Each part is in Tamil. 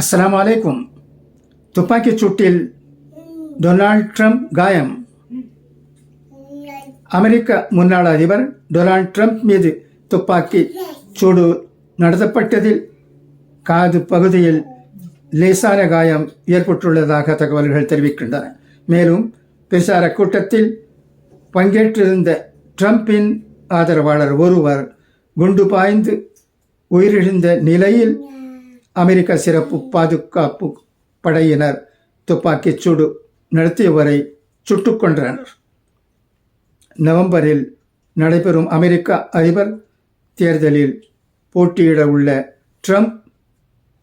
அஸ்லாம் வலைக்கும் துப்பாக்கிச் சூட்டில் டொனால்ட் ட்ரம்ப் காயம். அமெரிக்க முன்னாள் அதிபர் டொனால்ட் ட்ரம்ப் மீது துப்பாக்கி சூடு நடத்தப்பட்டதில் காது பகுதியில் லேசான காயம் ஏற்பட்டுள்ளதாக தகவல்கள் தெரிவிக்கின்றன. மேலும் பிரச்சார கூட்டத்தில் பங்கேற்றிருந்த ட்ரம்பின் ஆதரவாளர் ஒருவர் குண்டு பாய்ந்து உயிரிழந்த நிலையில் அமெரிக்க சிறப்பு பாதுகாப்பு படையினர் துப்பாக்கிச் சூடு நடத்தியவரை சுட்டுக்கொன்றனர் நவம்பரில் நடைபெறும் அமெரிக்க அதிபர் தேர்தலில் போட்டியிட உள்ள ட்ரம்ப்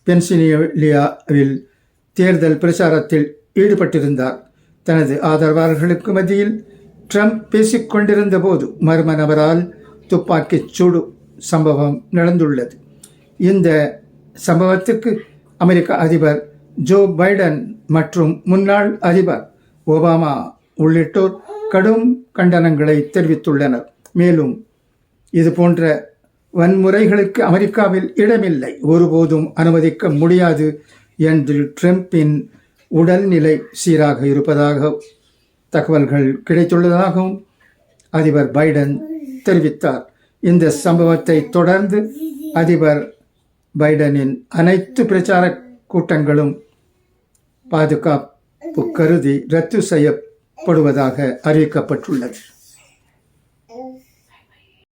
பென்சிலியாவில் தேர்தல் பிரச்சாரத்தில் ஈடுபட்டிருந்தார். தனது ஆதரவாளர்களுக்கு மத்தியில் ட்ரம்ப் பேசிக்கொண்டிருந்த போது மர்ம நபரால் துப்பாக்கிச் சூடு சம்பவம் நடந்துள்ளது. இந்த சம்பவத்துக்கு அமெரிக்க அதிபர் ஜோ பைடன் மற்றும் முன்னாள் அதிபர் ஒபாமா உள்ளிட்டோர் கடும் கண்டனங்களை தெரிவித்துள்ளனர். மேலும் இது போன்ற வன்முறைகளுக்கு அமெரிக்காவில் இடமில்லை. ஒருபோதும் அனுமதிக்க முடியாது என்று ட்ரம்பின் உடல்நிலை சீராக இருப்பதாக தகவல்கள் கிடைத்துள்ளதாகவும் அதிபர் பைடன் தெரிவித்தார். இந்த சம்பவத்தை தொடர்ந்து அதிபர் பைடனின் அனைத்து பிரச்சார கூட்டங்களும் பாதுகாப்பு கருதி ரத்து செய்யப்படுவதாக அறிவிக்கப்பட்டுள்ளது.